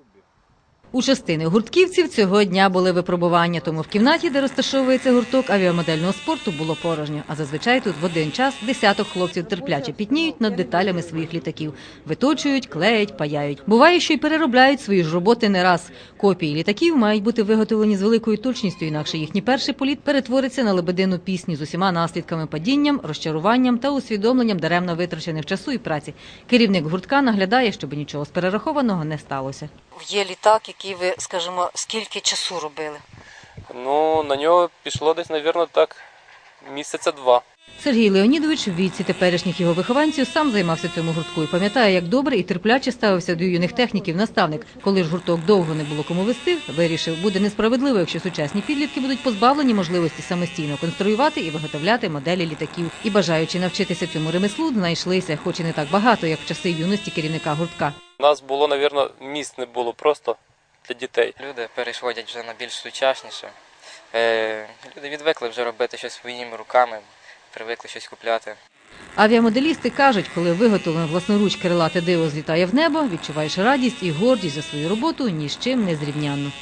клубі. У частини гуртківців цього дня були випробування, тому в кімнаті, де розташовується гурток авіамодельного спорту, було порожньо. А зазвичай тут в один час десяток хлопців терпляче пітніють над деталями своїх літаків, виточують, клеять, паяють. Буває, що й переробляють свої ж роботи не раз. Копії літаків мають бути виготовлені з великою точністю, інакше їхній перший політ перетвориться на лебедину пісні з усіма наслідками падінням, розчаруванням та усвідомленням даремно витрачених часу і праці. Керівник гуртка наглядає, щоб нічого з перерахованого не сталося. Є літак, який ви, скажімо, скільки часу робили? Ну, на нього пішло десь, мабуть, так місяця два. Сергій Леонідович в віці теперішніх його вихованців сам займався цьому гуртку і пам'ятає, як добре і терпляче ставився до юних техніків наставник. Коли ж гурток довго не було кому вести, вирішив, буде несправедливо, якщо сучасні підлітки будуть позбавлені можливості самостійно конструювати і виготовляти моделі літаків. І бажаючи навчитися цьому ремеслу, знайшлися, хоч і не так багато, як в часи юності керівника гуртка. У нас було, мабуть, місць не було просто для дітей. Люди переходять вже на більш сучасніше. Е, люди відвикли вже робити щось своїми руками, привикли щось купляти. Авіамоделісти кажуть, коли виготовлене власноруч крилате диво злітає в небо, відчуваєш радість і гордість за свою роботу ні з чим не зрівнянно.